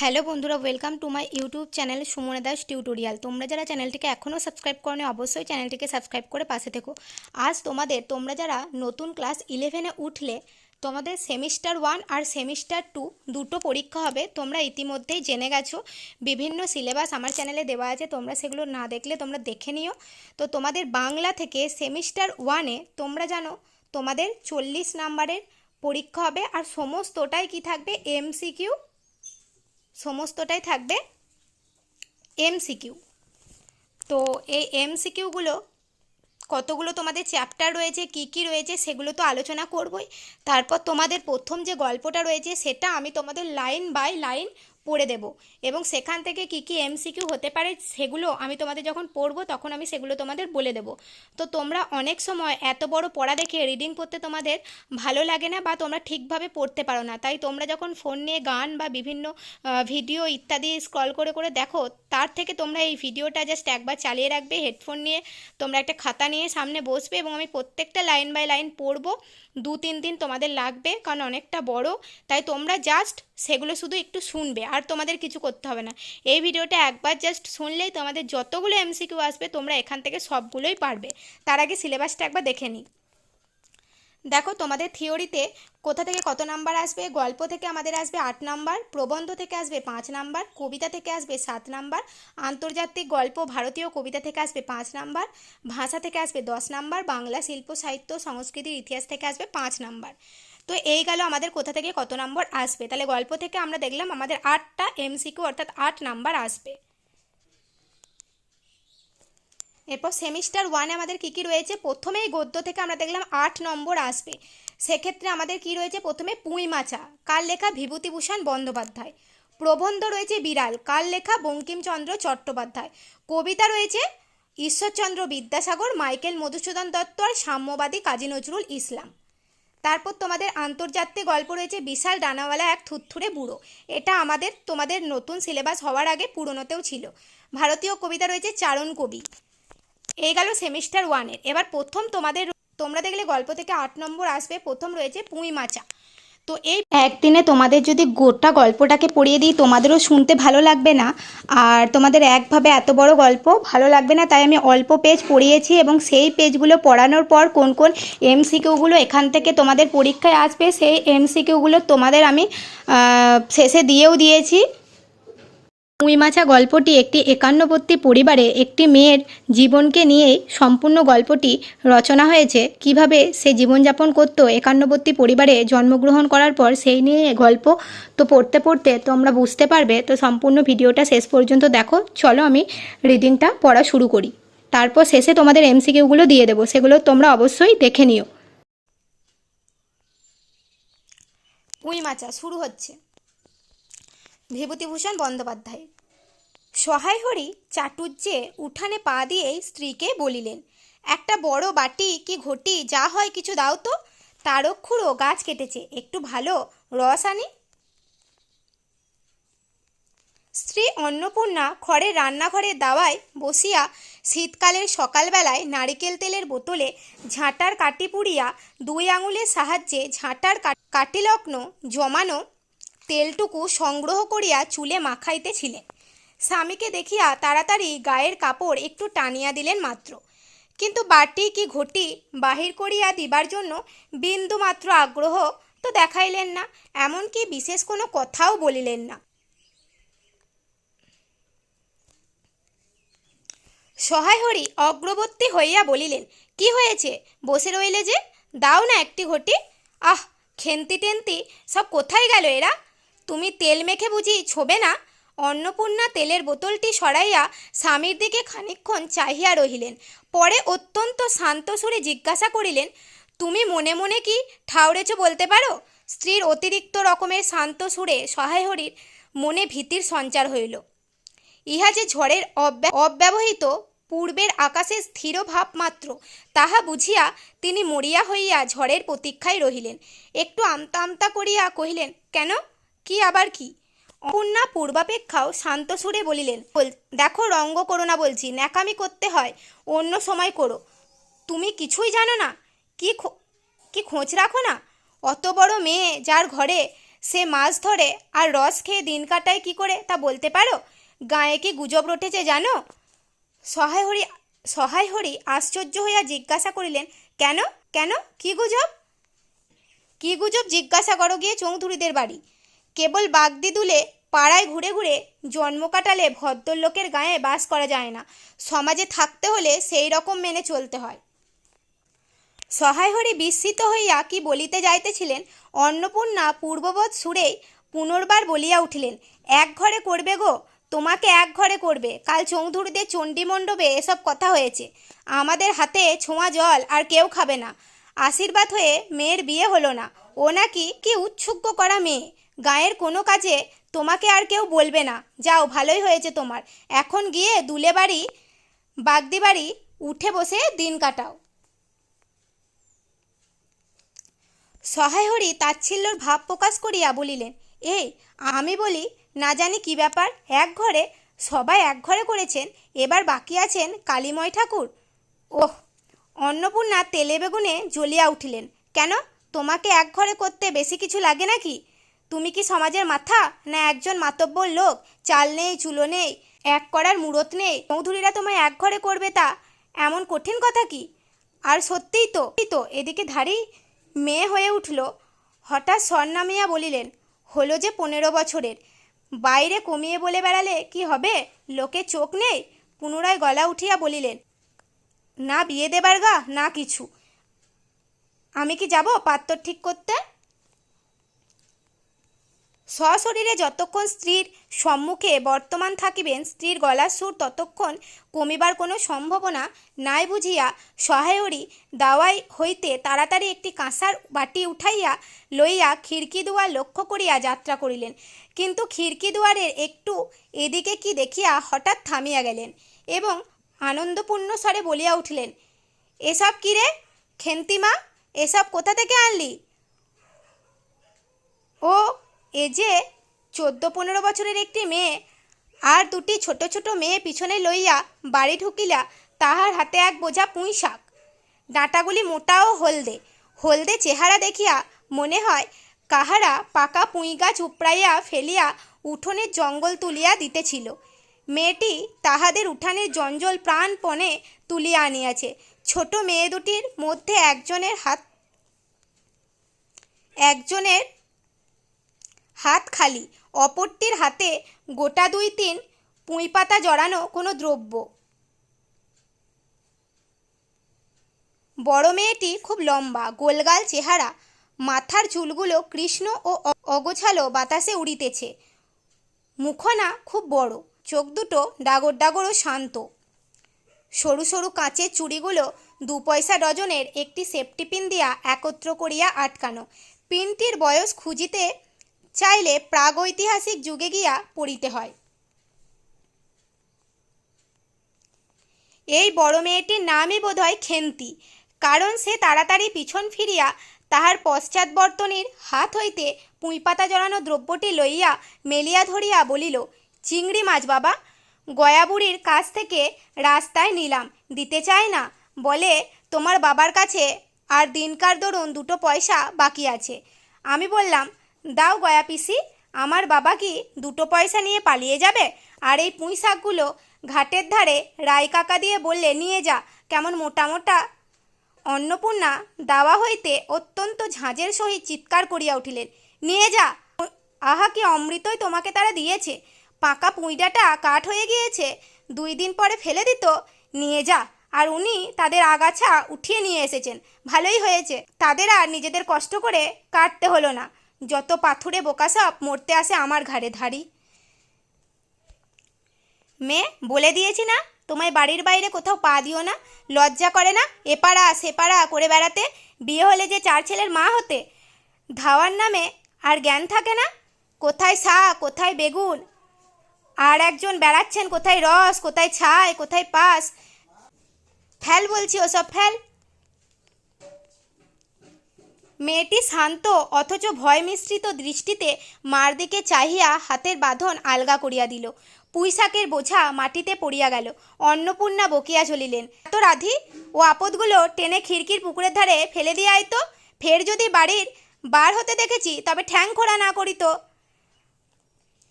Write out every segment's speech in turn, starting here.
Hello বন্ধুরা welcome to my YouTube channel Sumana Das tutorial তোমরা যারা চ্যানেলটিকে এখনও সাবস্ক্রাইব করনি, অবশ্যই চ্যানেলটিকে সাবস্ক্রাইব করে পাশে থেকো। আজ তোমাদের, তোমরা যারা নতুন ক্লাস ইলেভেনে উঠলে, তোমাদের সেমিস্টার ওয়ান আর সেমিস্টার টু দুটো পরীক্ষা হবে। তোমরা ইতিমধ্যেই জেনে গেছো, বিভিন্ন সিলেবাস আমার চ্যানেলে দেওয়া আছে, তোমরা সেগুলো না দেখলে তোমরা দেখে নিও। তো তোমাদের বাংলা থেকে সেমিস্টার ওয়ানে তোমরা জানো, তোমাদের চল্লিশ নাম্বারের পরীক্ষা হবে আর সমস্তটাই কি থাকবে এমসিকিউ সমস্তটাই থাকবে এমসিকিউ তো এই এমসিকিউগুলো কতগুলো তোমাদের চ্যাপ্টার রয়েছে, কি কি রয়েছে সেগুলো তো আলোচনা করবই। তারপর তোমাদের প্রথম যে গল্পটা রয়েছে সেটা আমি তোমাদের লাইন বাই লাইন পড়ে দেব। এবং সেখান থেকে কি কি এমসিকিউ হতে পারে সেগুলো আমি তোমাদের যখন পড়ব তখন আমি সেগুলো তোমাদের বলে দেব। তো তোমরা অনেক সময় এত বড় পড়া দেখে রিডিং করতে তোমাদের ভালো লাগে না বা তোমরা ঠিকভাবে পড়তে পারো না। তাই তোমরা যখন ফোন নিয়ে গান বা বিভিন্ন ভিডিও ইত্যাদি স্ক্রল করে করে দেখো, তার থেকে তোমরা এই ভিডিওটা জাস্ট একবার চালিয়ে রাখবে হেডফোন নিয়ে তোমরা একটা খাতা নিয়ে সামনে বসবে এবং আমি প্রত্যেকটা লাইন বাই লাইন পড়ব। দু তিন দিন তোমাদের লাগবে কারণ অনেকটা বড়। তাই তোমরা জাস্ট সেগুলো শুধু একটু শুনবে। আর তোমাদের কিছু করতে হবে না। এই ভিডিওটা একবার জাস্ট শুনলেই তোমাদের যতগুলো এমসিকিউ আসবে, তোমরা এখান থেকে সবগুলোই পারবে। তার আগে সিলেবাসটা একবার দেখে নিই। দেখো, তোমাদের থিওরিতে কোথা থেকে কত নাম্বার আসবে? গল্প থেকে আমাদের আসবে আট নাম্বার প্রবন্ধ থেকে আসবে পাঁচ নাম্বার কবিতা থেকে আসবে সাত নাম্বার আন্তর্জাতিক গল্প, ভারতীয় কবিতা থেকে আসবে পাঁচ নাম্বার ভাষা থেকে আসবে দশ নাম্বার বাংলা, শিল্প, সাহিত্য, সংস্কৃতির ইতিহাস থেকে আসবে পাঁচ নাম্বার তো এই গেল আমাদের কোথা থেকে কত নম্বর আসবে। তাহলে গল্প থেকে আমরা দেখলাম আমাদের আটটা এমসিকিউ অর্থাৎ আট নাম্বার আসবে। এরপর সেমিস্টার ওয়ানে আমাদের কী কী রয়েছে? প্রথমেই গদ্য থেকে আমরা দেখলাম আট নম্বর আসবে। সেক্ষেত্রে আমাদের কি রয়েছে? প্রথমে পুঁই মাচা, কার লেখা? বিভূতিভূষণ বন্দ্যোপাধ্যায়। প্রবন্ধ রয়েছে বিড়াল, কার লেখা? বঙ্কিমচন্দ্র চট্টোপাধ্যায়। কবিতা রয়েছে ঈশ্বরচন্দ্র বিদ্যাসাগর, মাইকেল মধুসূদন দত্ত আর সাম্যবাদী কাজী নজরুল ইসলাম। তারপর তোমাদের আন্তর্জাতিক গল্প রয়েছে বিশাল ডানাওয়ালা এক থুথুরে বুড়ো। এটা আমাদের, তোমাদের নতুন সিলেবাস হওয়ার আগে পুরনোতেও ছিল। ভারতীয় কবিতা রয়েছে চারণ কবি। এই গেল সেমিস্টার ওয়ানের এবার প্রথম তোমাদের, তোমরা দেখলে গল্প থেকে আট নম্বর আসবে। প্রথম রয়েছে পুঁই মাচা। তো এই একদিনে তোমাদের যদি গোটা গল্পটাকে পড়িয়ে দিই, তোমাদেরও শুনতে ভালো লাগবে না। আর তোমাদের একভাবে এত বড় গল্প ভালো লাগবে না, তাই আমি অল্প পেজ পড়িয়েছি এবং সেই পেজগুলো পড়ানোর পর কোন কোন এমসিকিউগুলো এখান থেকে তোমাদের পরীক্ষায় আসবে, সেই এমসিকিউগুলো তোমাদের আমি শেষে দিয়েও দিয়েছি। মুইমাছা গল্পটি একটি একান্নবর্তী পরিবারে একটি মেয়ের জীবনকে নিয়েই সম্পূর্ণ গল্পটি রচনা হয়েছে। কীভাবে সে জীবনযাপন করত একান্নবর্তী পরিবারে জন্মগ্রহণ করার পর সেই নিয়ে গল্প তো পড়তে পড়তে তোমরা বুঝতে পারবে। তো সম্পূর্ণ ভিডিওটা শেষ পর্যন্ত দেখো। চলো আমি রিডিংটা পড়া শুরু করি। তারপর শেষে তোমাদের এমসিকিউগুলো দিয়ে দেবো। সেগুলো তোমরা অবশ্যই দেখে নিও। উইমাচা শুরু হচ্ছে। বিভূতিভূষণ বন্দ্যোপাধ্যায় সহায় হরি চাটুজ্জে উঠানে পা দিয়েই স্ত্রীকে বলিলেন, একটা বড় বাটি কি ঘটি, যা হয় কিছু দাও তো। তারক্ষুরও গাছ কেটেছে, একটু ভালো রস আনি। স্ত্রী অন্নপূর্ণা খড়ের রান্নাঘরের দাওয়ায় বসিয়া শীতকালের সকালবেলায় নারিকেল তেলের বোতলে ঝাঁটার কাটি পুড়িয়া দুই আঙুলের সাহায্যে ঝাঁটার কাট- কাটিলগ্ন জমানো তেলটুকু সংগ্রহ করিয়া চুলে মাখাইতেছিলেন। স্বামীকে দেখিয়া তাড়াতাড়ি গায়ের কাপড় একটু টানিয়া দিলেন মাত্র। কিন্তু বাটি কি ঘটি বাহির করিয়া দিবার জন্য বিন্দু মাত্র আগ্রহ তো দেখাইলেন না, এমনকি বিশেষ কোনো কথাও বলিলেন না। সহায় হরি অগ্রবর্তী হইয়া বলিলেন, কি হয়েছে? বসে রইলে যে? দাও না একটি ঘটি। আহ, খেন্তি টেন্তি সব কোথায় গেল এরা? তুমি তেল মেখে বুঝি ছোবে না? অন্নপূর্ণা তেলের বোতলটি সরাইয়া স্বামীর দিকে খানিকক্ষণ চাহিয়া রহিলেন। পরে অত্যন্ত শান্ত সুরে জিজ্ঞাসা করিলেন, তুমি মনে মনে কি ঠাউরেছ বলতে পারো? স্ত্রীর অতিরিক্ত রকমের শান্ত সুরে সহায় হরির মনে ভীতির সঞ্চার হইল। ইহা যে ঝড়ের অব্যা- অব্যবহিত পূর্বের আকাশে স্থির ভাব মাত্র, তাহা বুঝিয়া তিনি মরিয়া হইয়া ঝড়ের প্রতীক্ষায় রহিলেন। একটু আমতা আমতা করিয়া কহিলেন, কেন? কি আবার কি? অপূর্ণা পূর্বাপেক্ষাও শান্ত সুরে বলিলেন, "বল- দেখো রঙ্গ করো না বলছি, ন্যাকামি করতে হয়, অন্য সময় করো। তুমি কিছুই জানো না, কি কি খোঁজ রাখো না? অত বড় মেয়ে যার ঘরে সে মাছ ধরে আর রস খেয়ে দিন কাটায় কি করে তা বলতে পারো? গায়ে কি গুজব রটেছে জানো? সহায় হরি সহায় হরি আশ্চর্য হইয়া জিজ্ঞাসা করিলেন, কেন কেন? কি গুজব? কি গুজব জিজ্ঞাসা করো গিয়ে চৌধুরীদের বাড়ি। কেবল বাগদি দুলে পাড়ায় ঘুরে ঘুরে জন্ম কাটালে ভদ্রলোকের গায়ে বাস করা যায় না। সমাজে থাকতে হলে সেই রকম মেনে চলতে হয়। সহায় হরি বিস্মিত হইয়া কি বলিতে যাইতেছিলেন, অন্নপূর্ণা পূর্ববৎ সুরেই পুনর্বার বলিয়া উঠিলেন, এক ঘরে করবে গো, তোমাকে এক ঘরে করবে। কাল চৌধুরীদের চণ্ডী মণ্ডপে এসব কথা হয়েছে। আমাদের হাতে ছোঁয়া জল আর কেউ খাবে না। আশীর্বাদ হয়ে মেয়ের বিয়ে হলো না। ও নাকি কি উৎসুক্য করা মেয়ে। গায়ের কোনো কাজে তোমাকে আর কেউ বলবে না। যাও, ভালোই হয়েছে তোমার। এখন গিয়ে দুলে বাড়ি, বাগদি বাড়ি উঠে বসে দিন কাটাও। সহায় হরি তাচ্ছিল্যর ভাব প্রকাশ করিয়া বলিলেন এই আমি বলি, না জানি কি ব্যাপার? এক ঘরে, সবাই এক ঘরে করেছেন, এবার বাকি আছেন কালীময় ঠাকুর? ওহ, অন্নপূর্ণা তেলে বেগুনে জ্বলিয়া উঠিলেন, কেন? তোমাকে এক ঘরে করতে বেশি কিছু লাগে নাকি? তুমি কি সমাজের মাথা? না একজন মাতব্বর লোক? চাল নেই, চুলো নেই, এক করার মুরত নেই, চৌধুরীরা তোমায় এক ঘরে করবে তা? এমন কঠিন কথা কি? আর সত্যিই তো তো, এদিকে ধারেই মেয়ে হয়ে উঠল। হঠাৎ স্বর নামিয়া বলিলেন, হলো যে পনেরো বছরের। বাইরে কমিয়ে বলে বেড়ালে কি হবে? লোকে চোখ নেই? পুনরায় গলা উঠিয়া বলিলেন, না বিয়ে দেবার গা, না কিছু। আমি কি যাব পাত্র ঠিক করতে? সশরীরে যতক্ষণ স্ত্রীর সম্মুখে বর্তমান থাকিবেন, স্ত্রীর গলার সুর ততক্ষণ কমিবার কোনো সম্ভাবনা নাই বুঝিয়া সহায়রী দাওয়াই হইতে তাড়াতাড়ি একটি কাঁসার বাটি উঠাইয়া লইয়া খিড়কি দুয়ার লক্ষ্য করিয়া যাত্রা করিলেন। কিন্তু খিড়কি দুয়ারের একটু এদিকে কি দেখিয়া হঠাৎ থামিয়া গেলেন এবং আনন্দপূর্ণ স্বরে বলিয়া উঠিলেন, এসব কি রে? খেন্তিমা এসব কোথা থেকে আনলি? ও এ যে চোদ্দ পনেরো বছরের একটি মেয়ে আর দুটি ছোট ছোট মেয়ে পিছনে লইয়া বাড়ি ঢুকিলা, তাহার হাতে এক বোঝা পুঁই শাক। ডাঁটাগুলি মোটা ও হলদে। হলদে চেহারা দেখিয়া মনে হয় কাহারা পাকা পুঁই গাছ উপড়াইয়া ফেলিয়া উঠোনের জঙ্গল তুলিয়া দিতেছিল। মেয়েটি তাহাদের উঠানের জঞ্জল প্রাণপণে তুলিয়া আনিয়াছে। ছোট মেয়ে দুটির মধ্যে একজনের হাত, একজনের হাত খালি, অপরটির হাতে গোটা দুই তিন পুঁই পাতা জড়ানো কোনো দ্রব্য। বড় মেয়েটি খুব লম্বা, গোলগাল চেহারা, মাথার চুলগুলো কৃষ্ণ ও অগোছালো বাতাসে উড়িতেছে। মুখনা খুব বড়, চোখ দুটো ডাগর ডাগর ও শান্ত। সরু সরু কাঁচের চুড়িগুলো দু পয়সা ডজনের একটি সেফটি পিন দিয়া একত্র করিয়া আটকানো। পিনটির বয়স খুঁজিতে চাইলে প্রাগৈতিহাসিক যুগে গিয়া পড়িতে হয়। এই বড় মেয়েটির নামই বোধহয় খেন্তি, কারণ সে তাড়াতাড়ি পিছন ফিরিয়া তাহার পশ্চাৎবর্তনীর হাত হইতে পুঁইপাতা জড়ানো দ্রব্যটি লইয়া মেলিয়া ধরিয়া বলিল, চিংড়ি মাছ বাবা, গয়াবুড়ির কাছ থেকে রাস্তায় নিলাম, দিতে চায় না, বলে তোমার বাবার কাছে আর দিনকার দরুন দুটো পয়সা বাকি আছে। আমি বললাম দাও গয়া পিসি, আমার বাবা কি দুটো পয়সা নিয়ে পালিয়ে যাবে? আর এই পুঁই শাকগুলো ঘাটের ধারে রায় কাকা দিয়ে বললে, নিয়ে যা, কেমন মোটা মোটা। অন্নপূর্ণা দাওয়া হইতে অত্যন্ত ঝাঁঝের সহিত চিৎকার করিয়া উঠিলেন, নিয়ে যা। আহা, কি অমৃতই তোমাকে তারা দিয়েছে। পাকা পুঁইডাটা কাঠ হয়ে গিয়েছে, দুই দিন পরে ফেলে দিত। নিয়ে যা। আর উনি তাদের আগাছা উঠিয়ে নিয়ে এসেছেন। ভালোই হয়েছে। তাদের আর নিজেদের কষ্ট করে কাটতে হলো না। যত পাথুরে বোকা সব মরতে আসে আমার ঘাড়ে ধারি মেয়ে, বলে দিয়েছি না, তোমায় বাড়ির বাইরে কোথাও পা দিও না, লজ্জা করে না এপাড়া সেপাড়া করে বেড়াতে, বিয়ে হলে যে চার ছেলের মা হতে। ধাওয়ার নামে আর জ্ঞান থাকে না, কোথায় শাক কোথায় বেগুন, আর একজন বেড়াচ্ছেন কোথায় রস, কোথায় ছাই, কোথায় পাস। ফেল বলছি ওসব, ফেল। মেয়েটি শান্ত অথচ ভয় মিশ্রিত দৃষ্টিতে মার দিকে চাহিয়া হাতের বাঁধন আলগা করিয়া দিল। পুঁইশাকের বোঝা মাটিতে পড়িয়া গেল। অন্নপূর্ণা বকিয়া চলিলেন এত রাধি ও আপদগুলো টেনে খিড়কির পুকুরের ধারে ফেলে দিয়ে আয় তো। ফের যদি বাড়ির বার হতে দেখেছি তবে ঠ্যাং খোড়া না করিত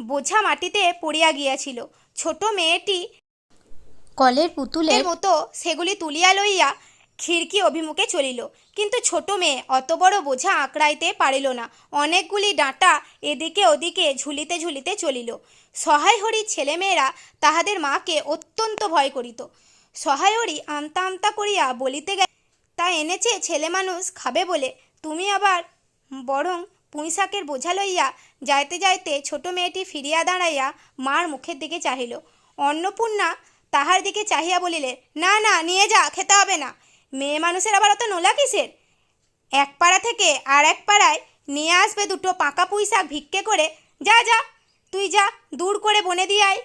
বোঝা মাটিতে পড়িয়া গিয়াছিল। ছোট মেয়েটি কলের পুতুলের মতো সেগুলি তুলিয়া লইয়া খিড়কি অভিমুখে চলিল। কিন্তু ছোট মেয়ে অত বড় বোঝা আঁকড়াইতে পারিল না। অনেকগুলি ডাঁটা এদিকে ওদিকে ঝুলিতে ঝুলিতে চলিল। সহায় হরি ছেলেমেয়েরা তাহাদের মাকে অত্যন্ত ভয় করিত। সহায় হরি আমতা করিয়া বলিতে গে তা এনেছে ছেলে মানুষ খাবে বলে। তুমি আবার বরং পুঁইশাকের বোঝা লইয়া যাইতে যাইতে ছোট মেয়েটি ফিরিয়া দাঁড়াইয়া মার মুখের দিকে চাহিল। অন্নপূর্ণা তাহার দিকে চাহিয়া বলিলে না না, নিয়ে যা, খেতে হবে না। মেয়ে মানুষের আবার অত নোলা কিসের? এক পাড়া থেকে আর এক পাড়ায় নিয়ে আসবে দুটো পাকা পুঁই শাক ভিক্ষে করে। যা যা, তুই যা, দূর করে বনে দিয়ে আয়।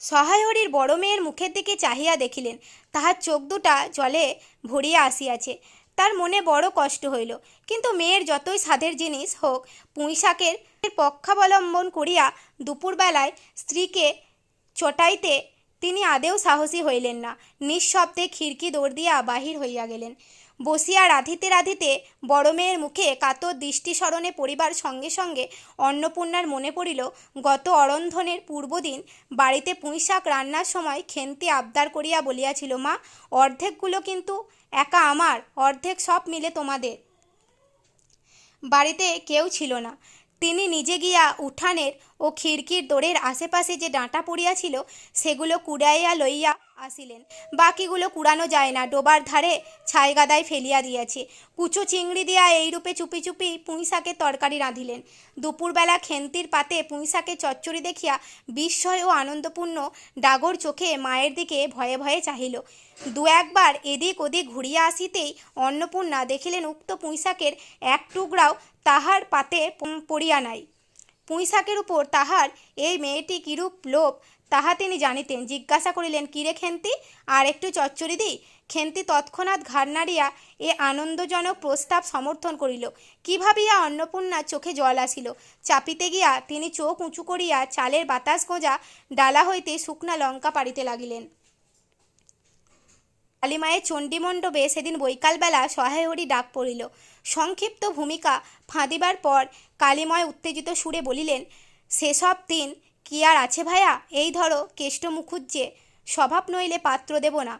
সহায়হরির বড় মেয়ের মুখের দিকে চাহিয়া দেখিলেন। তাহার চোখ দুটা জলে ভরিয়া আসিয়াছে। তার মনে বড় কষ্ট হইল। কিন্তু মেয়ের যতই সাধের জিনিস হোক পুঁই শাকের পক্ষাবলম্বন করিয়া দুপুরবেলায় স্ত্রীকে চটাইতে তিনি আদেও সাহসী হইলেন না। নিঃশব্দে খিড়কি দৌড় দিয়া বাহির হইয়া গেলেন। বসিয়া রাধিতে রাধিতে বড় মেয়ের মুখে কাতর দৃষ্টি স্মরণে পরিবার সঙ্গে সঙ্গে অন্নপূর্ণার মনে পড়িল, গত অরন্ধনের পূর্বদিন বাড়িতে পুঁই শাক রান্নার সময় খেন্তি আবদার করিয়া বলিয়াছিল, মা, অর্ধেকগুলো কিন্তু একা আমার, অর্ধেক সব মিলে তোমাদের। বাড়িতে কেউ ছিল না। তিনি নিজে গিয়া উঠানের ও খিড়কির দোরের আশেপাশে যে ডাঁটা পড়িয়াছিল সেগুলো কুড়াইয়া লইয়া আসিলেন। বাকিগুলো কুড়ানো যায় না, ডোবার ধারে ছাইগাদায় ফেলিয়া দিয়াছে। কুচো চিংড়ি দিয়া এইরূপে চুপি চুপি পুঁই শাকের তরকারি রাঁধিলেন। দুপুরবেলা খেন্তির পাতে পুঁইশাকে চচ্চড়ি দেখিয়া বিস্ময় ও আনন্দপূর্ণ ডাগর চোখে মায়ের দিকে ভয়ে ভয়ে চাহিল। দু একবার এদিক ওদিক ঘুরিয়া আসিতেই অন্নপূর্ণা দেখিলেন উক্ত পুঁইশাকের এক টুকরাও তাহার পাতে পড়িয়া নাই। পুঁইশাকের উপর তাহার এই মেয়েটি কিরূপ লোভ, তাহা তিনি জানিতেন। জিজ্ঞাসা করিলেন, কিরে খেন্তি? আর একটু চচ্চড়ি দিই? খেন্তি তৎক্ষণাৎ ঘাড় নাড়িয়া এ আনন্দজনক প্রস্তাব সমর্থন করিল। কি ভাবিয়া অন্নপূর্ণার চোখে জল আসিল? চাপিতে গিয়া তিনি চোখ উঁচু করিয়া চালের বাতাস গোঁজা ডালা হইতে শুকনা লঙ্কা পাড়িতে লাগিলেন। কালীমায়ের চণ্ডীমণ্ডপে সেদিন বৈকালবেলা সহায়হরি ডাক পড়িল। সংক্ষিপ্ত ভূমিকা ফাঁদিবার পর কালীময় উত্তেজিত সুরে বলিলেন, সেসব দিন কি আর আছে ভায়া? এই ধরো কেষ্ট মুখুজ্জে, স্বভাব নইলে পাত্র দেব না।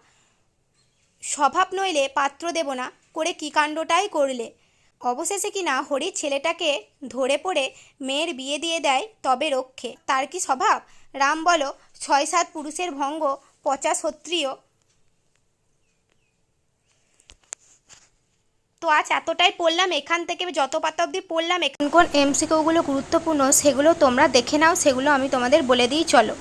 স্বভাব নইলে পাত্র দেব না। করে কি কাণ্ডটাই করলে? অবশেষে কি না হরির ছেলেটাকে ধরে পড়ে মেয়ের বিয়ে দিয়ে দেয় তবে রক্ষে। তার কি স্বভাব? রাম বলো, ছয় সাত পুরুষের ভঙ্গ পচা ক্ষত্রিয় তো আজ এতটাই পড়লাম, এখান থেকে যত পাতা অবধি পড়লাম কোন কোন এমসিকিউগুলো গুরুত্বপূর্ণ, সেগুলো তোমরা দেখে নাও, সেগুলো আমি তোমাদের বলে দিই, চলো।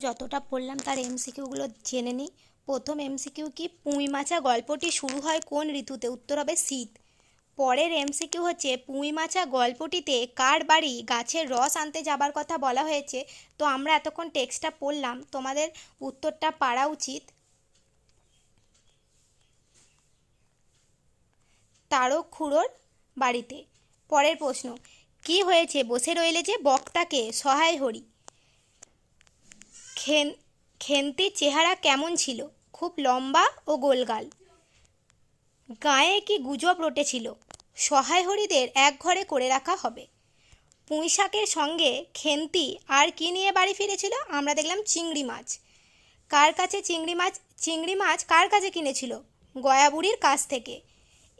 যতটা পড়লাম তার এমসিকিউগুলো জেনে নিই। প্রথম এমসিকিউ কি? পুঁই মাচা গল্পটি শুরু হয় কোন ঋতুতে? উত্তর হবে শীত। পরের এমসিকিউ হচ্ছে পুঁই মাচা গল্পটিতে কার বাড়ি গাছের রস আনতে যাবার কথা বলা হয়েছে। তো আমরা এতক্ষণ টেক্সটটা পড়লাম, তোমাদের উত্তরটা পারা উচিত। তারক খুড়োর বাড়িতে। পরের প্রশ্ন, কি হয়েছে? বসে রইলে যে বক্তাকে সহায় হরি। খেন খেন্তির চেহারা কেমন ছিল? খুব লম্বা ও গোলগাল। গায়ে কি গুজব রটেছিল? সহায় হরিদের এক ঘরে করে রাখা হবে। পুঁইশাকের সঙ্গে খেন্তি আর কি নিয়ে বাড়ি ফিরেছিল? আমরা দেখলাম চিংড়ি মাছ। কার কাছে চিংড়ি মাছ চিংড়ি মাছ কার কাছে কিনেছিল? গয়াবুড়ির কাছ থেকে।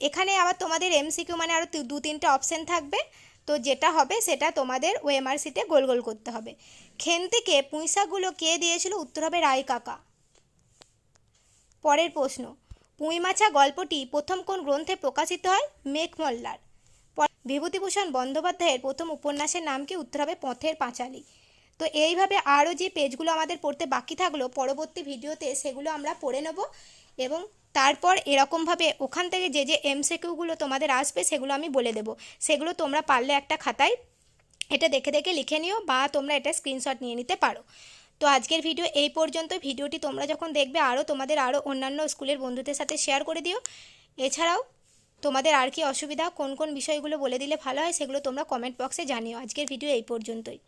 এখানে আবার তোমাদের এমসিকিউ মানে আরও দু তিনটে অপশান থাকবে। তো যেটা হবে সেটা তোমাদের ওএমআর সিটে গোল গোল করতে হবে। খেন্তিকে পুঁইশাকগুলো কে দিয়েছিল? উত্তর হবে রায় কাকা। পরের প্রশ্ন, পুঁইমাছা গল্পটি প্রথম কোন গ্রন্থে প্রকাশিত হয়? মেঘমল্লার বিভূতিভূষণ বন্দ্যোপাধ্যায়ের প্রথম উপন্যাসের নাম কি? উত্তর হবে পথের পাঁচালী। তো এইভাবে আরও যে পেজগুলো আমাদের পড়তে বাকি থাকল, পরবর্তী ভিডিওতে সেগুলো আমরা পড়ে নেব এবং তারপর এরকমভাবে ওখান থেকে যে যে এমসিকিউগুলো তোমাদের আসবে সেগুলো আমি বলে দেবো। সেগুলো তোমরা পারলে একটা খাতায় এটা দেখে দেখে লিখে নিও বা তোমরা এটা স্ক্রিনশট নিয়ে নিতে পারো। তো আজকের ভিডিও এই পর্যন্ত। ভিডিওটি তোমরা যখন দেখবে আরও তোমাদের আরও অন্যান্য স্কুলের বন্ধুদের সাথে শেয়ার করে দিও। এছাড়াও তোমাদের আর কি অসুবিধা, কোন কোন বিষয়গুলো বলে দিলে ভালো হয় সেগুলো তোমরা কমেন্ট বক্সে জানিও। আজকের ভিডিও এই পর্যন্তই।